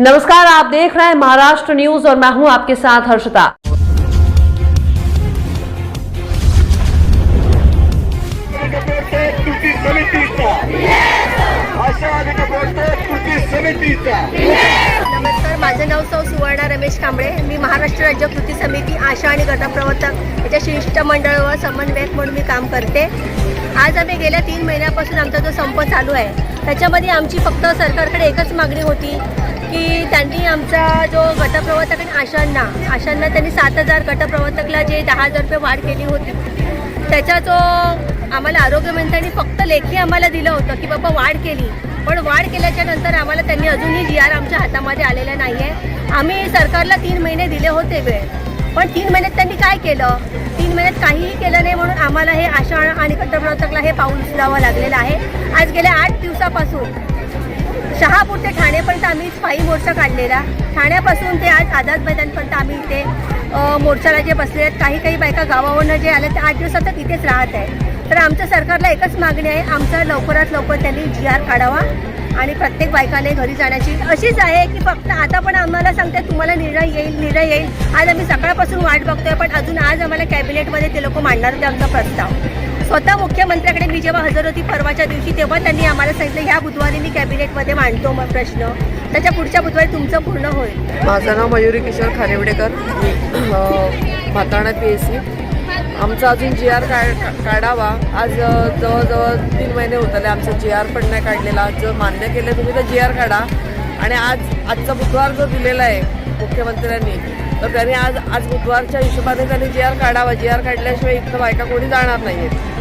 नमस्कार आप देख रहे हैं महाराष्ट्र न्यूज़ और मैं हूँ आपके साथ हर्षता। सुवर्णा कांबळे मी महाराष्ट्र राज्य कृती समिती आशा आणि गटप्रवर्तक याच्या शिष्टमंडळ व समन्वयक म्हणून मी काम करते. आज आम्ही गेल्या तीन महिन्यापासून आमचा जो संप चालू आहे त्याच्यामध्ये आमची फक्त सरकारकडे एकच मागणी होती की त्यांनी आमचा जो गटप्रवर्तक आणि आशांना आशांना त्यांनी सात हजार गटप्रवर्तकला जे दहा हजार रुपये वाढ केली होती त्याचा जो आम्हाला आरोग्यमंत्र्यांनी फक्त लेखी आम्हाला दिलं होतं की बाबा वाढ केली. पण वाढ केल्याच्यानंतर आम्हाला अजूनही जी आर आमच्या हातामध्ये आलेला नाही आहे आम्ही सरकारला तीन महिने दिले होते वेळ. पण तीन महिन्यात त्यांनी काय केलं? तीन महिन्यात काहीही केलं नाही म्हणून आम्हाला हे आशा आणि कट्टप्रवर्तकला हे पाऊल उचलावं लागलेलं आहे. आज गेल्या आठ दिवसापासून शहापूर ते ठाणेपर्यंत आम्ही पायी मोर्चा काढलेला. ठाण्यापासून ते आज आझाद मैदानपर्यंत आम्ही इथे मोर्चाला जे बसले आहेत काही काही बायका गावावरनं जे आल्या ते आठ दिवसात तिथेच राहत आहे तर आमच्या सरकारला एकच मागणी आहे आमचा लवकरात लवकर त्यांनी जी आर काढावा. आणि प्रत्येक बायकाने घरी जाण्याची अशीच आहे की फक्त आता पण आम्हाला सांगते तुम्हाला निर्णय येईल निर्णय येईल. आज आम्ही सकाळपासून वाट बघतोय पण अजून आज आम्हाला कॅबिनेटमध्ये ते लोक मांडणार होते आमचा प्रस्ताव. स्वतः मुख्यमंत्र्याकडे मी जेव्हा हजर होती परवाच्या दिवशी तेव्हा त्यांनी आम्हाला सांगितलं ह्या बुधवारी मी कॅबिनेटमध्ये मांडतो मग प्रश्न. त्याच्या पुढच्या बुधवारी तुमचं पूर्ण होईल. माझं नाव मयुरी किशोर खारेवडेकर. मी म्हाताणा पी एस सी आमचा अजून जी आर का काढावा. आज जवळजवळ तीन महिने होतले आमचा जी आर पण नाही काढलेला. जर मान्य केलं तुम्ही तर जी आर काढा. आणि आज आजचा बुधवार जो दिलेला आहे मुख्यमंत्र्यांनी तर त्यांनी आज आज बुधवारच्या हिशोबाने त्यांनी जी आर काढावा. जी आर काढल्याशिवाय इथं बायका कोणी जाणार नाही आहेत